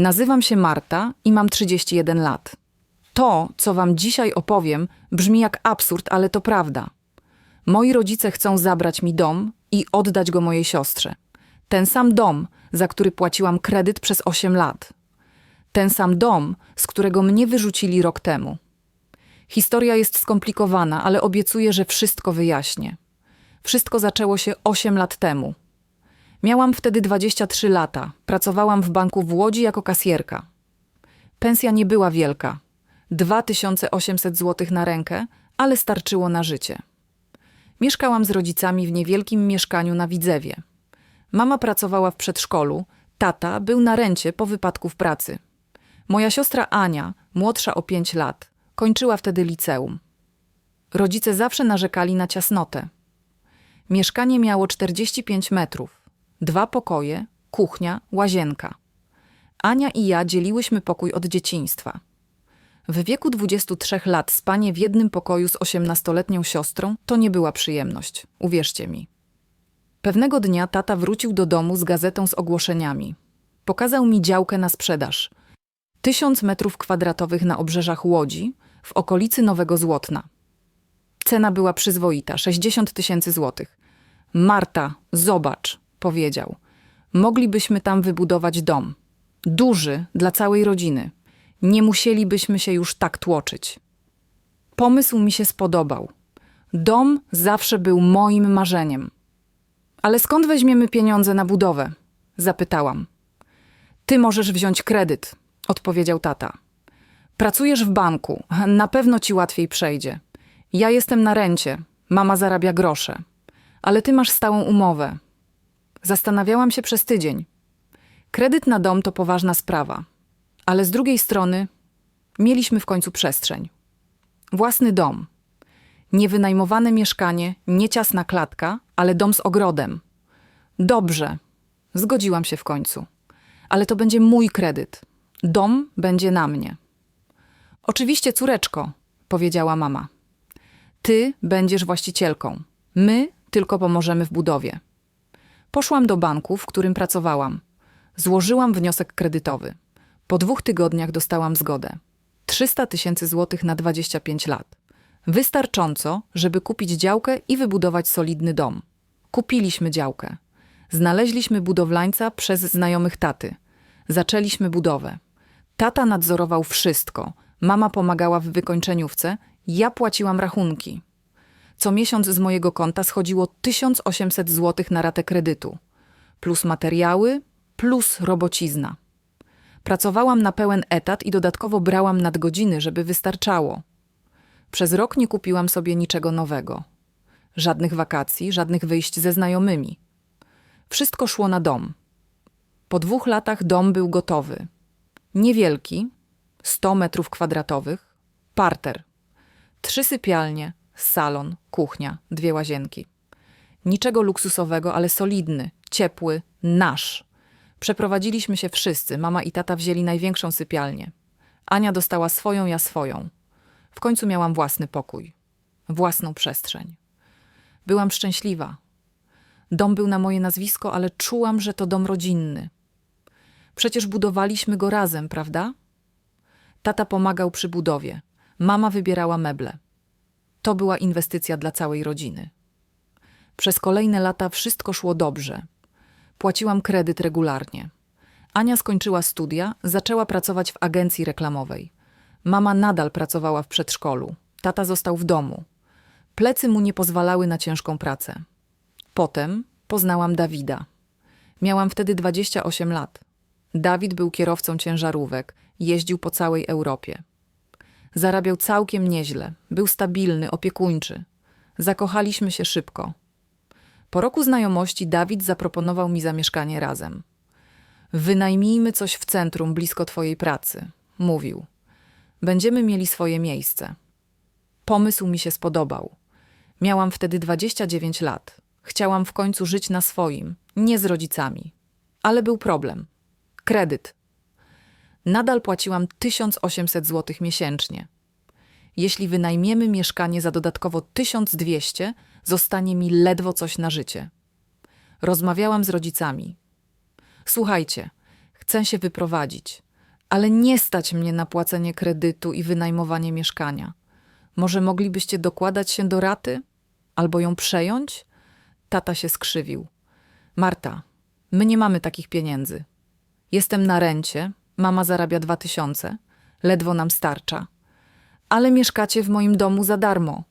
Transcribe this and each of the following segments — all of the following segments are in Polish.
Nazywam się Marta i mam 31 lat. To, co wam dzisiaj opowiem, brzmi jak absurd, ale to prawda. Moi rodzice chcą zabrać mi dom i oddać go mojej siostrze. Ten sam dom, za który płaciłam kredyt przez 8 lat. Ten sam dom, z którego mnie wyrzucili rok temu. Historia jest skomplikowana, ale obiecuję, że wszystko wyjaśnię. Wszystko zaczęło się 8 lat temu. Miałam wtedy 23 lata. Pracowałam w banku w Łodzi jako kasjerka. Pensja nie była wielka 2800 zł na rękę, ale starczyło na życie. Mieszkałam z rodzicami w niewielkim mieszkaniu na Widzewie. Mama pracowała w przedszkolu, tata był na rencie po wypadku w pracy. Moja siostra Ania, młodsza o 5 lat, kończyła wtedy liceum. Rodzice zawsze narzekali na ciasnotę. Mieszkanie miało 45 metrów, dwa pokoje, kuchnia, łazienka. Ania i ja dzieliłyśmy pokój od dzieciństwa. W wieku 23 lat spanie w jednym pokoju z 18-letnią siostrą to nie była przyjemność, uwierzcie mi. Pewnego dnia tata wrócił do domu z gazetą z ogłoszeniami. Pokazał mi działkę na sprzedaż. Tysiąc metrów kwadratowych na obrzeżach Łodzi, w okolicy Nowego Złotna. Cena była przyzwoita 60 tysięcy złotych. Marta, zobacz, powiedział. Moglibyśmy tam wybudować dom. Duży, dla całej rodziny. Nie musielibyśmy się już tak tłoczyć. Pomysł mi się spodobał. Dom zawsze był moim marzeniem. Ale skąd weźmiemy pieniądze na budowę? Zapytałam. Ty możesz wziąć kredyt, odpowiedział tata. Pracujesz w banku, na pewno ci łatwiej przejdzie. Ja jestem na rencie, mama zarabia grosze, ale ty masz stałą umowę. Zastanawiałam się przez tydzień. Kredyt na dom to poważna sprawa, ale z drugiej strony mieliśmy w końcu przestrzeń. Własny dom. Niewynajmowane mieszkanie, nie ciasna klatka, ale dom z ogrodem. Dobrze, zgodziłam się w końcu. Ale to będzie mój kredyt. Dom będzie na mnie. Oczywiście, córeczko, powiedziała mama. Ty będziesz właścicielką. My tylko pomożemy w budowie. Poszłam do banku, w którym pracowałam. Złożyłam wniosek kredytowy. Po dwóch tygodniach dostałam zgodę. 300 tysięcy złotych na 25 lat. Wystarcząco, żeby kupić działkę i wybudować solidny dom. Kupiliśmy działkę. Znaleźliśmy budowlańca przez znajomych taty. Zaczęliśmy budowę. Tata nadzorował wszystko. Mama pomagała w wykończeniówce, ja płaciłam rachunki. Co miesiąc z mojego konta schodziło 1800 zł na ratę kredytu. Plus materiały, plus robocizna. Pracowałam na pełen etat i dodatkowo brałam nadgodziny, żeby wystarczało. Przez rok nie kupiłam sobie niczego nowego. Żadnych wakacji, żadnych wyjść ze znajomymi. Wszystko szło na dom. Po dwóch latach dom był gotowy. Niewielki, 100 metrów kwadratowych, parter. Trzy sypialnie, salon, kuchnia, dwie łazienki. Niczego luksusowego, ale solidny, ciepły, nasz. Przeprowadziliśmy się wszyscy, mama i tata wzięli największą sypialnię. Ania dostała swoją, ja swoją. W końcu miałam własny pokój, własną przestrzeń. Byłam szczęśliwa. Dom był na moje nazwisko, ale czułam, że to dom rodzinny. Przecież budowaliśmy go razem, prawda? Tata pomagał przy budowie, mama wybierała meble. To była inwestycja dla całej rodziny. Przez kolejne lata wszystko szło dobrze. Płaciłam kredyt regularnie. Ania skończyła studia, zaczęła pracować w agencji reklamowej. Mama nadal pracowała w przedszkolu. Tata został w domu. Plecy mu nie pozwalały na ciężką pracę. Potem poznałam Dawida. Miałam wtedy 28 lat. Dawid był kierowcą ciężarówek, jeździł po całej Europie. Zarabiał całkiem nieźle, był stabilny, opiekuńczy. Zakochaliśmy się szybko. Po roku znajomości Dawid zaproponował mi zamieszkanie razem. Wynajmijmy coś w centrum, blisko twojej pracy, mówił. Będziemy mieli swoje miejsce. Pomysł mi się spodobał. Miałam wtedy 29 lat. Chciałam w końcu żyć na swoim, nie z rodzicami. Ale był problem. Kredyt. Nadal płaciłam 1800 zł miesięcznie. Jeśli wynajmiemy mieszkanie za dodatkowo 1200, zostanie mi ledwo coś na życie. Rozmawiałam z rodzicami. Słuchajcie, chcę się wyprowadzić. ale nie stać mnie na płacenie kredytu i wynajmowanie mieszkania. Może moglibyście dokładać się do raty? Albo ją przejąć? Tata się skrzywił. Marta, my nie mamy takich pieniędzy. Jestem na rencie, mama zarabia dwa tysiące, ledwo nam starcza. Ale mieszkacie w moim domu za darmo.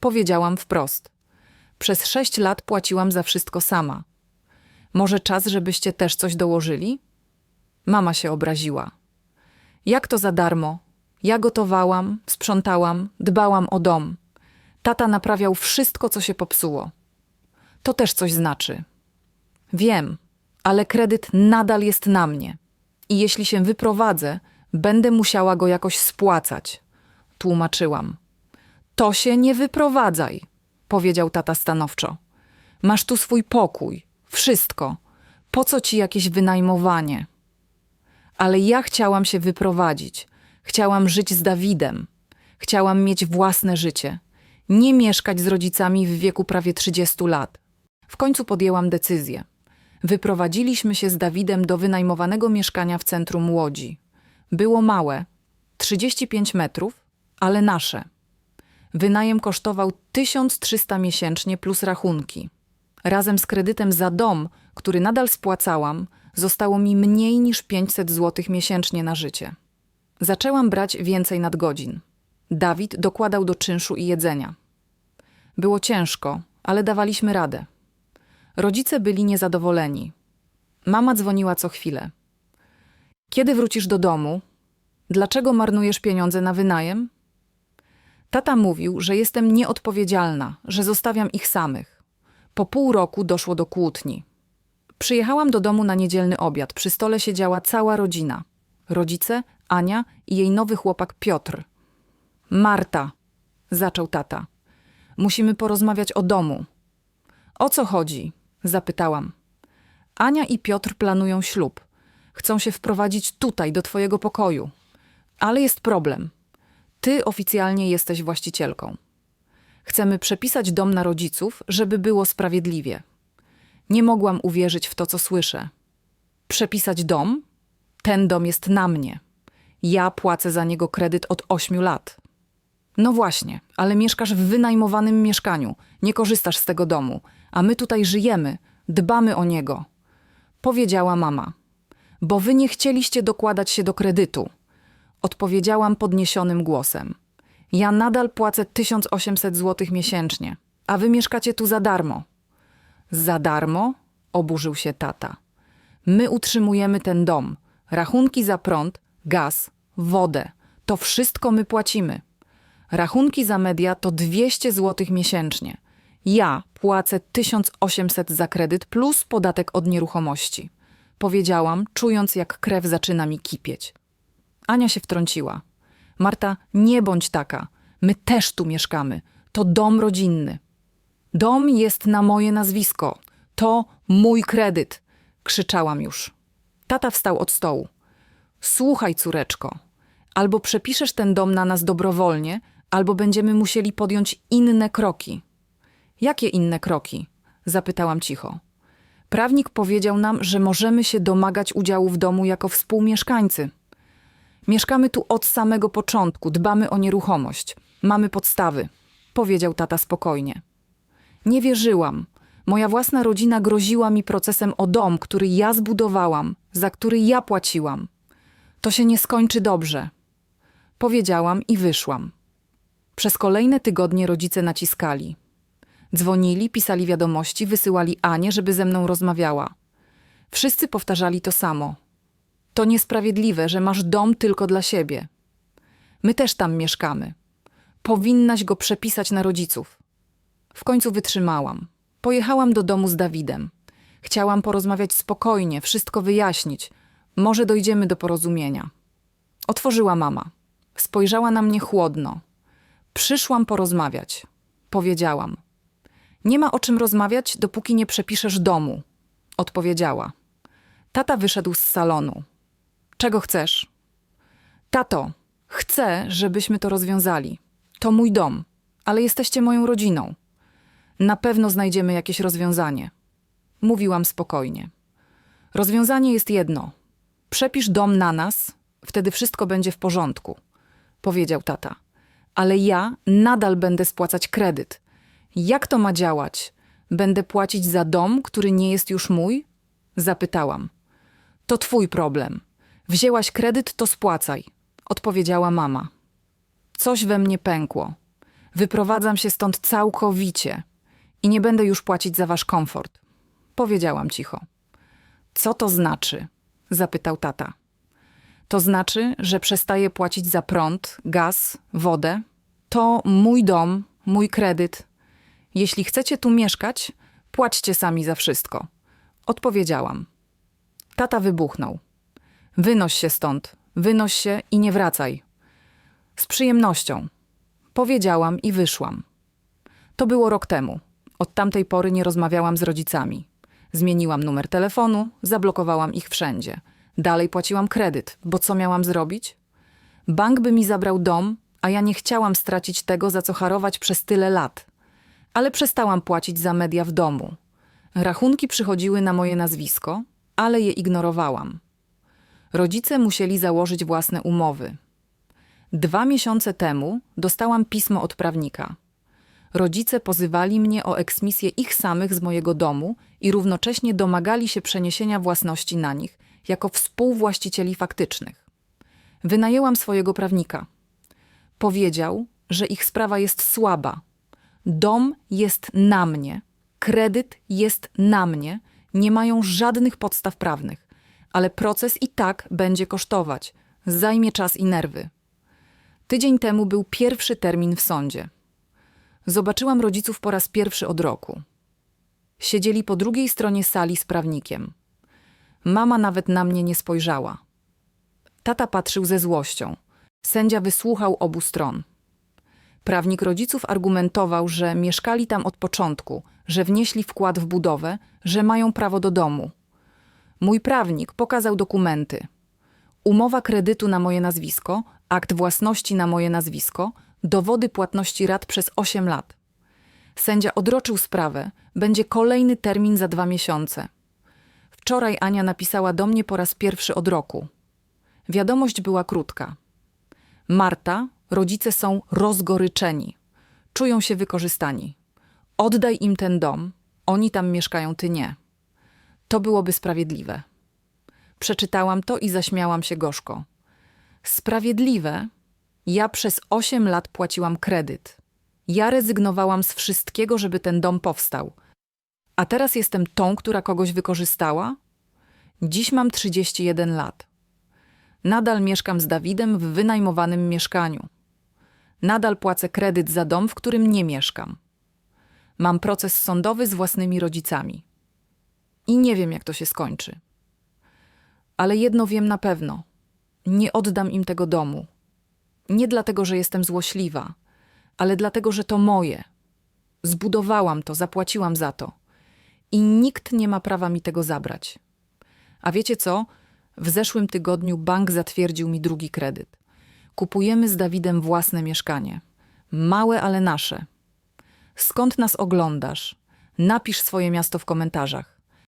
Powiedziałam wprost. Przez sześć lat płaciłam za wszystko sama. Może czas, żebyście też coś dołożyli? Mama się obraziła. Jak to za darmo? Ja gotowałam, sprzątałam, dbałam o dom. Tata naprawiał wszystko, co się popsuło. To też coś znaczy. Wiem, ale kredyt nadal jest na mnie. I jeśli się wyprowadzę, będę musiała go jakoś spłacać. Tłumaczyłam. To się nie wyprowadzaj, powiedział tata stanowczo. Masz tu swój pokój, wszystko. Po co ci jakieś wynajmowanie? Ale ja chciałam się wyprowadzić. Chciałam żyć z Dawidem. Chciałam mieć własne życie. Nie mieszkać z rodzicami w wieku prawie 30 lat. W końcu podjęłam decyzję. Wyprowadziliśmy się z Dawidem do wynajmowanego mieszkania w centrum Łodzi. Było małe, 35 metrów, ale nasze. Wynajem kosztował 1300 miesięcznie plus rachunki. Razem z kredytem za dom, który nadal spłacałam, zostało mi mniej niż 500 zł miesięcznie na życie. Zaczęłam brać więcej nadgodzin. Dawid dokładał do czynszu i jedzenia. Było ciężko, ale dawaliśmy radę. Rodzice byli niezadowoleni. Mama dzwoniła co chwilę. Kiedy wrócisz do domu? Dlaczego marnujesz pieniądze na wynajem? Tata mówił, że jestem nieodpowiedzialna, że zostawiam ich samych. Po pół roku doszło do kłótni. Przyjechałam do domu na niedzielny obiad. Przy stole siedziała cała rodzina. Rodzice, Ania i jej nowy chłopak Piotr. Marta, zaczął tata. Musimy porozmawiać o domu. O co chodzi? Zapytałam. Ania i Piotr planują ślub. Chcą się wprowadzić tutaj, do twojego pokoju. Ale jest problem. Ty oficjalnie jesteś właścicielką. Chcemy przepisać dom na rodziców, żeby było sprawiedliwie. Nie mogłam uwierzyć w to, co słyszę. Przepisać dom? Ten dom jest na mnie. Ja płacę za niego kredyt od ośmiu lat. No właśnie, ale mieszkasz w wynajmowanym mieszkaniu, nie korzystasz z tego domu, a my tutaj żyjemy, dbamy o niego. Powiedziała mama. Bo wy nie chcieliście dokładać się do kredytu. Odpowiedziałam podniesionym głosem. Ja nadal płacę 1800 zł miesięcznie, a wy mieszkacie tu za darmo. Za darmo? Oburzył się tata. My utrzymujemy ten dom. Rachunki za prąd, gaz, wodę. To wszystko my płacimy. Rachunki za media to 200 zł miesięcznie. Ja płacę 1800 za kredyt plus podatek od nieruchomości. Powiedziałam, czując jak krew zaczyna mi kipieć. Ania się wtrąciła. Marta, nie bądź taka. My też tu mieszkamy. To dom rodzinny. Dom jest na moje nazwisko. To mój kredyt. Krzyczałam już. Tata wstał od stołu. Słuchaj, córeczko. Albo przepiszesz ten dom na nas dobrowolnie, albo będziemy musieli podjąć inne kroki. Jakie inne kroki? Zapytałam cicho. Prawnik powiedział nam, że możemy się domagać udziału w domu jako współmieszkańcy. Mieszkamy tu od samego początku, dbamy o nieruchomość. Mamy podstawy, powiedział tata spokojnie. Nie wierzyłam. Moja własna rodzina groziła mi procesem o dom, który ja zbudowałam, za który ja płaciłam. To się nie skończy dobrze. Powiedziałam i wyszłam. Przez kolejne tygodnie rodzice naciskali. Dzwonili, pisali wiadomości, wysyłali Anię, żeby ze mną rozmawiała. Wszyscy powtarzali to samo. To niesprawiedliwe, że masz dom tylko dla siebie. My też tam mieszkamy. Powinnaś go przepisać na rodziców. W końcu wytrzymałam. Pojechałam do domu z Dawidem. Chciałam porozmawiać spokojnie, wszystko wyjaśnić. Może dojdziemy do porozumienia. Otworzyła mama. Spojrzała na mnie chłodno. Przyszłam porozmawiać. Powiedziałam. Nie ma o czym rozmawiać, dopóki nie przepiszesz domu. Odpowiedziała. Tata wyszedł z salonu. Czego chcesz? Tato, chcę, żebyśmy to rozwiązali. To mój dom, ale jesteście moją rodziną. Na pewno znajdziemy jakieś rozwiązanie. Mówiłam spokojnie. Rozwiązanie jest jedno. Przepisz dom na nas Wtedy wszystko będzie w porządku, powiedział tata. Ale ja nadal będę spłacać kredyt. Jak to ma działać? Będę płacić za dom, który nie jest już mój? Zapytałam. To twój problem. Wzięłaś kredyt, to spłacaj, odpowiedziała mama. Coś we mnie pękło. Wyprowadzam się stąd całkowicie i nie będę już płacić za wasz komfort. Powiedziałam cicho. Co to znaczy? zapytał tata. To znaczy, że przestaję płacić za prąd, gaz, wodę. To mój dom, mój kredyt. Jeśli chcecie tu mieszkać, płaćcie sami za wszystko. Odpowiedziałam. Tata wybuchnął. Wynoś się stąd, wynoś się i nie wracaj. Z przyjemnością. Powiedziałam i wyszłam. To było rok temu. Od tamtej pory nie rozmawiałam z rodzicami. Zmieniłam numer telefonu, zablokowałam ich wszędzie. Dalej płaciłam kredyt, bo co miałam zrobić? Bank by mi zabrał dom, a ja nie chciałam stracić tego, za co harować przez tyle lat. Ale przestałam płacić za media w domu. Rachunki przychodziły na moje nazwisko, ale je ignorowałam. Rodzice musieli założyć własne umowy. Dwa miesiące temu dostałam pismo od prawnika. Rodzice pozywali mnie o eksmisję ich samych z mojego domu i równocześnie domagali się przeniesienia własności na nich jako współwłaścicieli faktycznych. Wynajęłam swojego prawnika. Powiedział, że ich sprawa jest słaba. Dom jest na mnie, kredyt jest na mnie, nie mają żadnych podstaw prawnych, ale proces i tak będzie kosztować, zajmie czas i nerwy. Tydzień temu był pierwszy termin w sądzie. Zobaczyłam rodziców po raz pierwszy od roku. Siedzieli po drugiej stronie sali z prawnikiem. Mama nawet na mnie nie spojrzała. Tata patrzył ze złością. Sędzia wysłuchał obu stron. Prawnik rodziców argumentował, że mieszkali tam od początku, że wnieśli wkład w budowę, że mają prawo do domu. Mój prawnik pokazał dokumenty. Umowa kredytu na moje nazwisko, akt własności na moje nazwisko, dowody płatności rat przez 8 lat. Sędzia odroczył sprawę, będzie kolejny termin za dwa miesiące. Wczoraj Ania napisała do mnie po raz pierwszy od roku. Wiadomość była krótka. Marta, rodzice są rozgoryczeni. Czują się wykorzystani. Oddaj im ten dom, oni tam mieszkają, ty nie. To byłoby sprawiedliwe. Przeczytałam to i zaśmiałam się gorzko. Sprawiedliwe? Ja przez osiem lat płaciłam kredyt. Ja rezygnowałam z wszystkiego, żeby ten dom powstał. A teraz jestem tą, która kogoś wykorzystała? Dziś mam 31 lat. Nadal mieszkam z Dawidem w wynajmowanym mieszkaniu. Nadal płacę kredyt za dom, w którym nie mieszkam. Mam proces sądowy z własnymi rodzicami. I nie wiem, jak to się skończy. Ale jedno wiem na pewno: nie oddam im tego domu. Nie dlatego, że jestem złośliwa, ale dlatego, że to moje. Zbudowałam to, zapłaciłam za to. I nikt nie ma prawa mi tego zabrać. A wiecie co? W zeszłym tygodniu bank zatwierdził mi drugi kredyt. Kupujemy z Dawidem własne mieszkanie. Małe, ale nasze. Skąd nas oglądasz? Napisz swoje miasto w komentarzach.